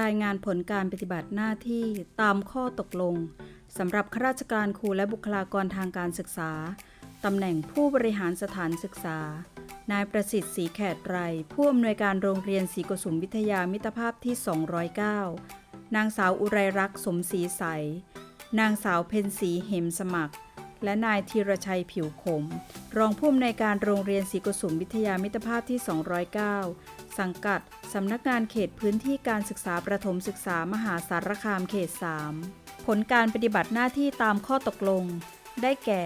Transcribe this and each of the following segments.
รายงานผลการปฏิบัติหน้าที่ตามข้อตกลงสำหรับข้าราชการครูและบุคลากรทางการศึกษา ตำแหน่งผู้บริหารสถานศึกษา นายประสิทธิ์ศรีแขดไร ผู้อำนวยการโรงเรียนศรีกุสุมวิทยามิตรภาพที่ 209 นางสาวอุไรรักษ์สมศรีใส นางสาวเพ็ญศรีเหมสมัคร และนายธีรชัยผิวขม รองผู้อำนวยการโรงเรียนศรีกุสุมวิทยามิตรภาพที่ 209 สังกัด สำนักงานเขตพื้นที่การศึกษาประถมศึกษามหาสารคามเขต 3 ผลการปฏิบัติหน้าที่ตามข้อตกลง ได้แก่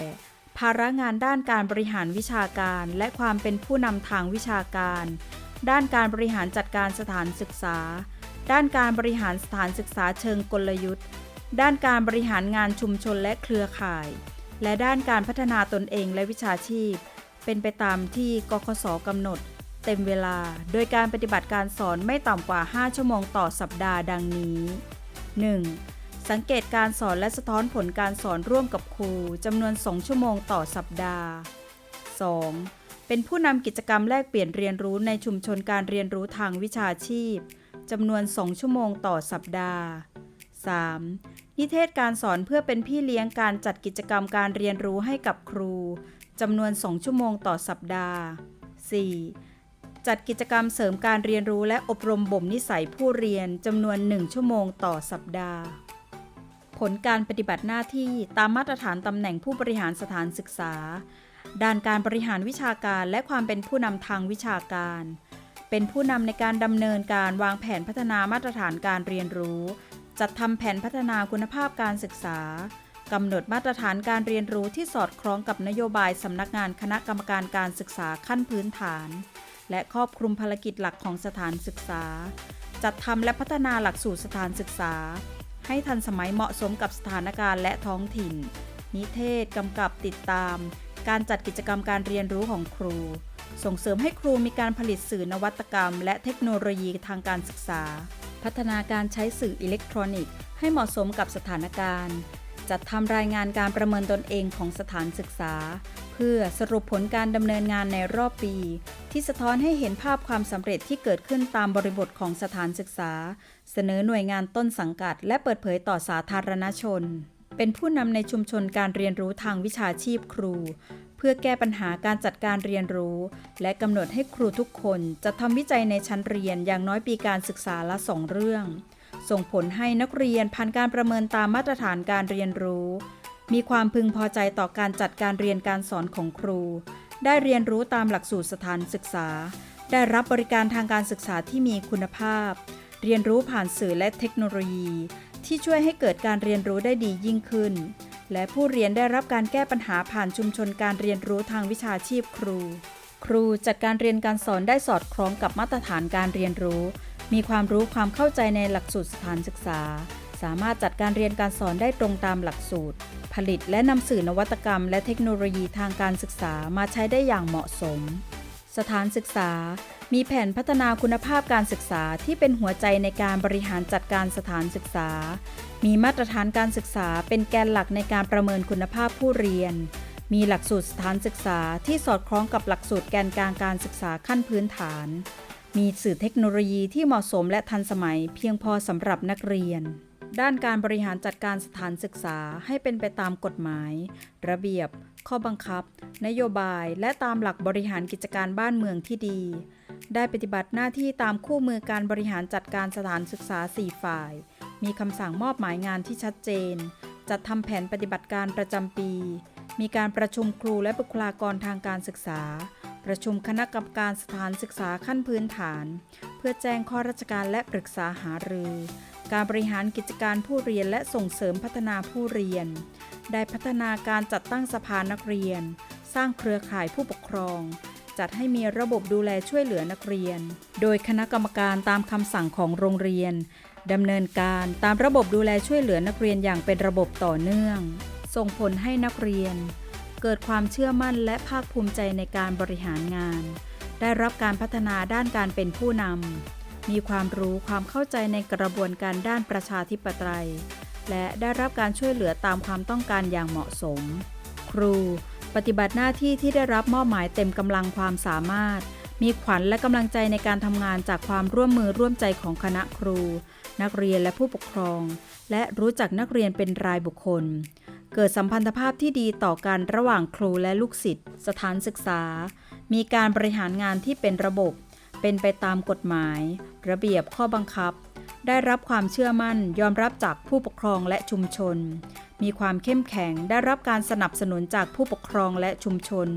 ภาระงานด้านการบริหารวิชาการ และความเป็นผู้นำทางวิชาการ ด้านการบริหารจัดการสถานศึกษา ด้านการบริหารสถานศึกษาเชิงกลยุทธ์ ด้านการบริหารงานชุมชนและเครือข่าย และด้านการพัฒนาตนเองและวิชาชีพ เป็นไปตามที่กคสกำหนด เต็มเวลา โดยการปฏิบัติการสอนไม่ต่ำกว่า 5 ชั่วโมงต่อสัปดาห์ดังนี้ 1. สังเกตการสอนและสะท้อนผลการสอนร่วมกับครูจำนวน 2 ชั่วโมงต่อสัปดาห์ 2. เป็นผู้นำกิจกรรมแลกเปลี่ยนเรียนรู้ในชุมชนการเรียนรู้ทางวิชาชีพจำนวน 2 ชั่วโมงต่อสัปดาห์ 3. นิเทศการสอนเพื่อเป็นพี่เลี้ยงการจัดกิจกรรมการเรียนรู้ให้กับครูจำนวน 2 ชั่วโมงต่อสัปดาห์ 4. จัดกิจกรรมเสริมการเรียนรู้และอบรมบ่มนิสัยผู้เรียนจำนวน 1 ชั่วโมงต่อสัปดาห์ ผลการปฏิบัติหน้าที่ตามมาตรฐานตำแหน่งผู้บริหารสถานศึกษา ด้านการบริหารวิชาการและความเป็นผู้นำทางวิชาการเป็นผู้นำในการดำเนินการวางแผนพัฒนามาตรฐานการเรียนรู้ จัดทำแผนพัฒนาคุณภาพการศึกษากำหนดมาตรฐานการเรียนรู้ที่สอดคล้องกับนโยบายสำนักงานคณะกรรมการการศึกษาขั้นพื้นฐาน และครอบคลุมภารกิจหลักของสถานศึกษา จัดทำและพัฒนาหลักสูตรสถานศึกษา ให้ทันสมัยเหมาะสมกับสถานการณ์และท้องถิ่น นิเทศกำกับติดตาม การจัดกิจกรรมการเรียนรู้ของครู ส่งเสริมให้ครูมีการผลิตสื่อนวัตกรรม และเทคโนโลยีทางการศึกษา พัฒนาการใช้สื่ออิเล็กทรอนิกส์ให้เหมาะสมกับสถานการณ์ จัดทำรายงานการประเมินตนเองของสถานศึกษา เพื่อสรุปผลการดำเนินงานในรอบปี ที่สะท้อนให้เห็นภาพความสำเร็จที่เกิดขึ้นตามบริบทของสถานศึกษา เสนอหน่วยงานต้นสังกัด และเปิดเผยต่อสาธารณชนเป็นผู้นำในชุมชนการเรียนรู้ทางวิชาชีพครู พื่อแก้ปัญหาการจัดการเรียนรู้ และกำหนดให้ครูทุกคนจะทำวิจัยในชั้นเรียนอย่างน้อยปีการศึกษาละสองเรื่อง ส่งผลให้นักเรียนผ่านการประเมินตามมาตรฐานการเรียนรู้ มีความพึงพอใจต่อการจัดการเรียนการสอนของครู ได้เรียนรู้ตามหลักสูตรสถานศึกษา ได้รับบริการทางการศึกษาที่มีคุณภาพ เรียนรู้ผ่านสื่อและเทคโนโลยี ที่ช่วยให้เกิดการเรียนรู้ได้ดียิ่งขึ้น และผู้เรียนได้รับการแก้ปัญหาผ่านชุมชนการเรียนรู้ทางวิชาชีพครู ครูจัดการเรียนการสอนได้สอดคล้องกับมาตรฐานการเรียนรู้ มีความรู้ความเข้าใจในหลักสูตรสถานศึกษา สามารถจัดการเรียนการสอนได้ตรงตามหลักสูตร ผลิตและนำสื่อนวัตกรรม และเทคโนโลยีทางการศึกษามาใช้ได้อย่างเหมาะสม สถานศึกษา มีแผนพัฒนาคุณภาพการศึกษาที่เป็นหัวใจในการบริหารจัดการสถานศึกษา มีมาตรฐานการศึกษาเป็นแกนหลักในการประเมินคุณภาพผู้เรียน มีหลักสูตรสถานศึกษาที่สอดคล้องกับหลักสูตรแกนกลางการศึกษาขั้นพื้นฐาน มีสื่อเทคโนโลยีที่เหมาะสมและทันสมัยเพียงพอสำหรับนักเรียน ด้านการบริหารจัดการสถานศึกษาให้เป็นไปตามกฎหมาย ระเบียบ ข้อบังคับ นโยบาย และตามหลักบริหารกิจการบ้านเมืองที่ดี ได้ปฏิบัติหน้าที่ตามคู่มือการบริหารจัดการสถานศึกษา 4 ฝ่าย มีคำสั่งมอบหมายงานที่ชัดเจน จัดทำแผนปฏิบัติการประจำปี มีการประชุมครูและบุคลากรทางการศึกษา ประชุมคณะกรรมการสถานศึกษาขั้นพื้นฐาน เพื่อแจ้งข้อราชการและปรึกษาหารือ การบริหารกิจการผู้เรียนและส่งเสริมพัฒนาผู้เรียน ได้พัฒนาการจัดตั้งสภานักเรียน สร้างเครือข่ายผู้ปกครอง จัดให้มีระบบดูแลช่วยเหลือนักเรียน โดยคณะกรรมการตามคำสั่งของโรงเรียนดำเนินการตามระบบดูแลช่วยเหลือนักเรียนอย่างเป็นระบบต่อเนื่อง ส่งผลให้นักเรียน เกิดความเชื่อมั่นและภาคภูมิใจในการบริหารงาน ได้รับการพัฒนาด้านการเป็นผู้นำมีความรู้ความเข้าใจในกระบวนการด้านประชาธิปไตย และได้รับการช่วยเหลือตามความต้องการอย่างเหมาะสม ครู ปฏิบัติหน้าที่ที่ได้รับมอบหมายเต็มกำลังความสามารถ มีขวัญและกำลังใจในการทำงานจากความร่วมมือร่วมใจของคณะครู นักเรียนและผู้ปกครอง และรู้จักนักเรียนเป็นรายบุคคล เกิดสัมพันธภาพที่ดีต่อกันระหว่างครูและลูกศิษย์ สถานศึกษา มีการบริหารงานที่เป็นระบบ เป็นไปตามกฎหมาย ระเบียบข้อบังคับ ได้รับความเชื่อมั่นยอมรับจากผู้ปกครองและชุมชน มีความเข้มแข็งได้รับการสนับสนุนจากผู้ปกครองและชุมชน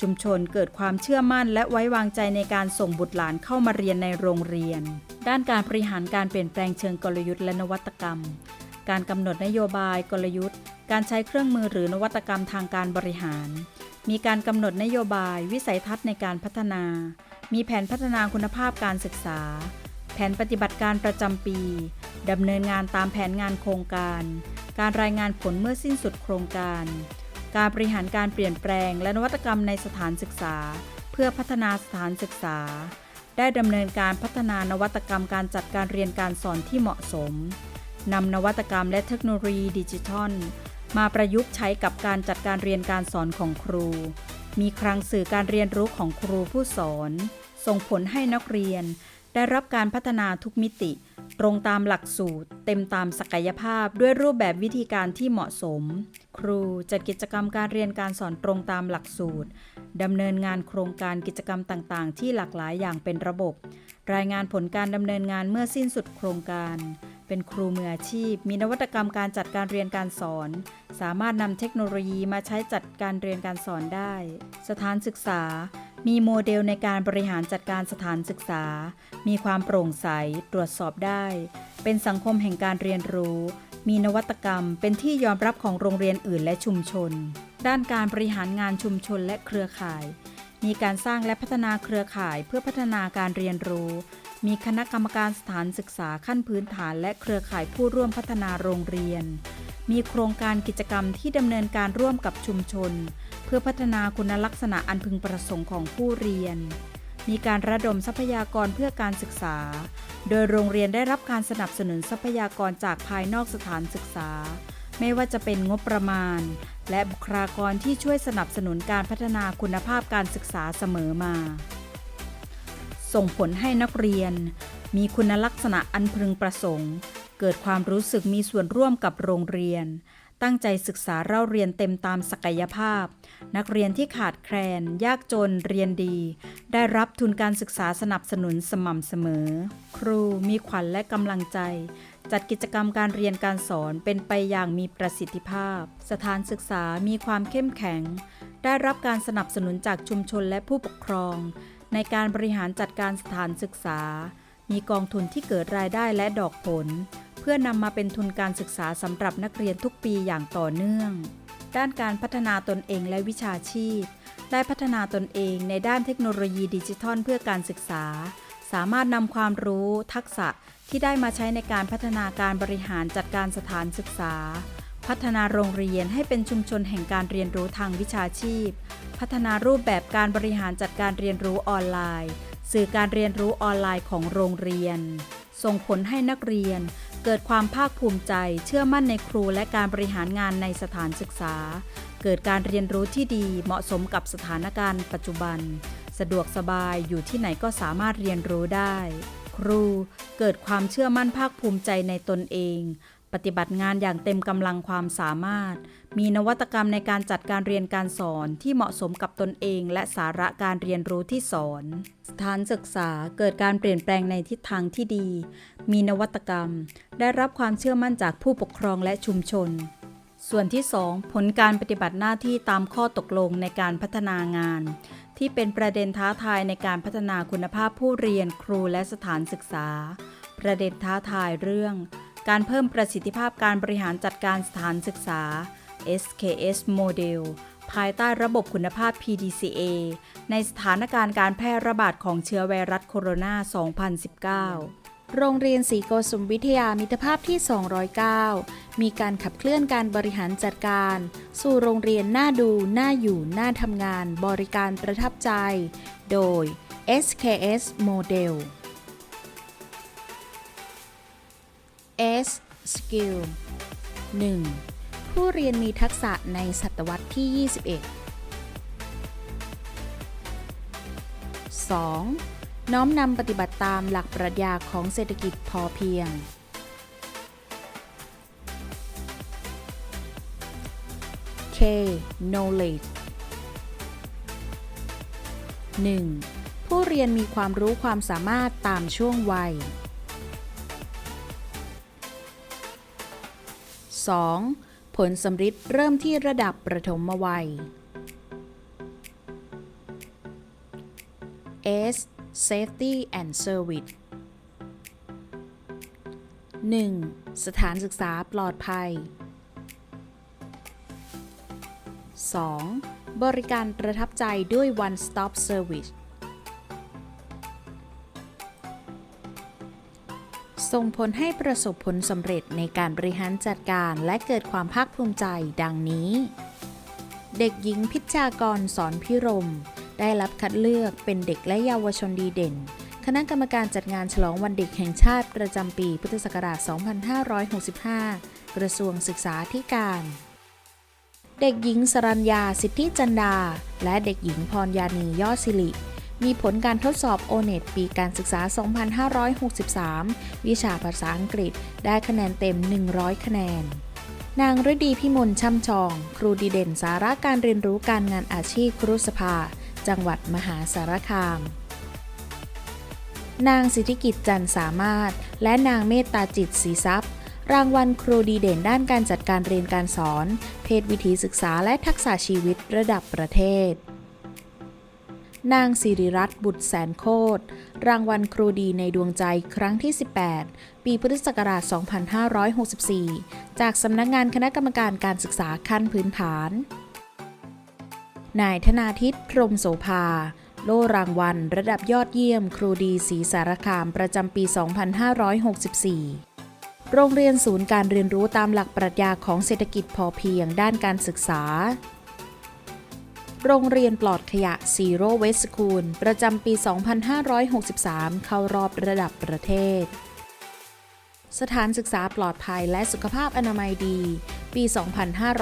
ชุมชนเกิดความเชื่อมั่นและไว้วางใจในการส่งบุตรหลานเข้ามาเรียนในโรงเรียน ด้านการบริหารการเปลี่ยนแปลงเชิงกลยุทธ์และนวัตกรรม การกำหนดนโยบายกลยุทธ์ การใช้เครื่องมือหรือนวัตกรรมทางการบริหาร มีการกำหนดนโยบาย วิสัยทัศน์ในการพัฒนา มีแผนพัฒนาคุณภาพการศึกษา แผนปฏิบัติการประจำปีดำเนินงานตามแผนงานโครงการ การรายงานผลเมื่อสิ้นสุดโครงการ การบริหารการเปลี่ยนแปลงและนวัตกรรมในสถานศึกษา เพื่อพัฒนาสถานศึกษา ได้ดำเนินการพัฒนานวัตกรรมการจัดการเรียนการสอนที่เหมาะสมนำนวัตกรรมและเทคโนโลยีดิจิทัล มาประยุกต์ใช้กับการจัดการเรียนการสอนของครู มีคลังสื่อการเรียนรู้ของครูผู้สอน ส่งผลให้นักเรียน ได้รับการพัฒนาทุกมิติ ตรงตามหลักสูตร เต็มตามศักยภาพด้วยรูปแบบวิธีการที่เหมาะสม ครูจัดกิจกรรมการเรียนการสอนตรงตามหลักสูตรดำเนินงานโครงการกิจกรรมต่างๆ ที่หลากหลายอย่างเป็นระบบ รายงานผลการดำเนินงานเมื่อสิ้นสุดโครงการ เป็นครูมืออาชีพ มีนวัตกรรมการจัดการเรียนการสอน สามารถนำเทคโนโลยีมาใช้จัดการเรียนการสอนได้ สถานศึกษา มีโมเดลในการบริหารจัดการสถานศึกษา มีความโปร่งใส ตรวจสอบได้ เป็นสังคมแห่งการเรียนรู้ มีนวัตกรรม เป็นที่ยอมรับของโรงเรียนอื่นและชุมชน ด้านการบริหารงานชุมชนและเครือข่าย มีการสร้างและพัฒนาเครือข่ายเพื่อพัฒนาการเรียนรู้ มีคณะกรรมการสถานศึกษาขั้นพื้นฐาน และเครือข่ายผู้ร่วมพัฒนาโรงเรียน มีโครงการกิจกรรมที่ดำเนินการร่วมกับชุมชน เพื่อพัฒนาคุณลักษณะอันพึงประสงค์ของผู้เรียน มีการระดมทรัพยากรเพื่อการศึกษา โดยโรงเรียนได้รับการสนับสนุนทรัพยากรจากภายนอกสถานศึกษา ไม่ว่าจะเป็นงบประมาณ และบุคลากรที่ช่วยสนับสนุนการพัฒนาคุณภาพการศึกษาเสมอมา ส่งผลให้นักเรียน มีคุณลักษณะอันพึงประสงค์ เกิดความรู้สึกมีส่วนร่วมกับโรงเรียน ตั้งใจศึกษาเล่าเรียนเต็มตามศักยภาพ นักเรียนที่ขาดแคลน ยากจนเรียนดี ได้รับทุนการศึกษาสนับสนุนสม่ำเสมอ ครูมีขวัญและกำลังใจ จัดกิจกรรมการเรียนการสอนเป็นไปอย่างมีประสิทธิภาพ สถานศึกษามีความเข้มแข็ง ได้รับการสนับสนุนจากชุมชนและผู้ปกครอง ในการบริหารจัดการสถานศึกษา มีกองทุนที่เกิดรายได้และดอกผล เพื่อนำมาเป็นทุนการศึกษาสำหรับนักเรียนทุกปีอย่างต่อเนื่อง ด้านการพัฒนาตนเองและวิชาชีพ ได้พัฒนาตนเองในด้านเทคโนโลยีดิจิทัลเพื่อการศึกษา สามารถนำความรู้ทักษะที่ได้มาใช้ในการพัฒนาการบริหารจัดการสถานศึกษา พัฒนาโรงเรียนให้เป็นชุมชนแห่งการเรียนรู้ทางวิชาชีพ พัฒนารูปแบบการบริหารจัดการเรียนรู้ออนไลน์ สื่อการเรียนรู้ออนไลน์ของโรงเรียน ส่งผลให้นักเรียน เกิดความภาคภูมิใจ เชื่อมั่นในครูและการบริหารงานในสถานศึกษา เกิดการเรียนรู้ที่ดีเหมาะสมกับสถานการณ์ปัจจุบัน สะดวกสบายอยู่ที่ไหนก็สามารถเรียนรู้ได้ ครูเกิดความเชื่อมั่นภาคภูมิใจในตนเอง ปฏิบัติงานอย่างเต็มกำลังความสามารถ มีนวัตกรรมในการจัดการเรียนการสอนที่เหมาะสมกับตนเองและสาระการเรียนรู้ที่สอน สถานศึกษาเกิดการเปลี่ยนแปลงในทิศทางที่ดี มีนวัตกรรม ได้รับความเชื่อมั่นจากผู้ปกครองและชุมชน ส่วนที่ 2 ผลการปฏิบัติหน้าที่ตามข้อตกลงในการพัฒนางาน ที่เป็นประเด็นท้าทายในการพัฒนาคุณภาพผู้เรียนครูและสถานศึกษา ประเด็นท้าทายเรื่อง การเพิ่มประสิทธิภาพการบริหารจัดการสถานศึกษา SKS โมเดลภายใต้ระบบคุณภาพ PDCA ในสถานการณ์การแพร่ระบาดของเชื้อไวรัสโคโรนา 2019 โรงเรียนศรีโกสุมวิทยามิตรภาพที่ 209 มีการขับเคลื่อนการบริหารจัดการ สู่โรงเรียนน่าดู น่าอยู่ น่าทำงาน บริการประทับใจ โดย SKS Model S Skill 1. ผู้เรียนมีทักษะในศตวรรษที่ 21 2. น้อมนำปฏิบัติตามหลักปรัชญาของเศรษฐกิจพอเพียง K knowledge 1. ผู้เรียนมีความรู้ความสามารถตามช่วงวัย 2. ผลสำฤทธิ์เริ่มที่ระดับประถมวัย S safety and service 1. สถานศึกษาปลอดภัย 2. บริการประทับใจด้วย one stop service ส่งผลให้ประสบผลสำเร็จในการบริหารจัดการและเกิดความภาคภูมิใจดังนี้ เด็กหญิงพิชากรสอนพิรม ได้รับคัดเลือกเป็นเด็กและเยาวชนดีเด่น คณะกรรมการจัดงานฉลองวันเด็กแห่งชาติประจำปีพุทธศักราช 2565 กระทรวงศึกษาธิการ เด็กหญิงสรัญญาสิทธิจันดา และเด็กหญิงพรยานียอดสิริ มีผลการทดสอบโอเน็ตปีการศึกษา 2563 วิชาภาษาอังกฤษได้คะแนนเต็ม 100 คะแนน นางฤดีพิมลช่ำชอง ครูดีเด่นสาระการเรียนรู้การงานอาชีพครุสภา จังหวัดมหาสารคาม นางสิทธิกิจจันทร์สามารถ และนางเมตตาจิตศรีทรัพย์รางวัลครูดีเด่นด้านการจัดการเรียนการสอน เพศวิถีศึกษาและทักษะชีวิตระดับประเทศ นางสิริรัตน์บุตรแสนโคตร รางวัลครูดีในดวงใจครั้งที่ 18 ปีพุทธศักราช 2564 จากสำนักงานคณะกรรมการการศึกษาขั้นพื้นฐาน นายธนาทิตพรมโสภา โล่รางวัล ระดับยอดเยี่ยม ครูดีศรีสารคามประจำปี 2564โรงเรียนศูนย์การเรียนรู้ตามหลักปรัชญาของเศรษฐกิจพอเพียงด้านการศึกษา โรงเรียนปลอดขยะ Zero Waste School ประจำปี 2563 เข้ารอบระดับประเทศ สถานศึกษาปลอดภัยและสุขภาพอนามัยดี ปี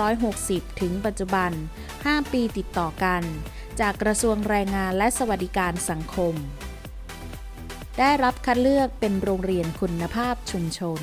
2560 ถึงปัจจุบัน 5 ปีติดต่อกัน จากกระทรวงแรงงานและสวัสดิการสังคม ได้รับคัดเลือกเป็นโรงเรียนคุณภาพชุมชน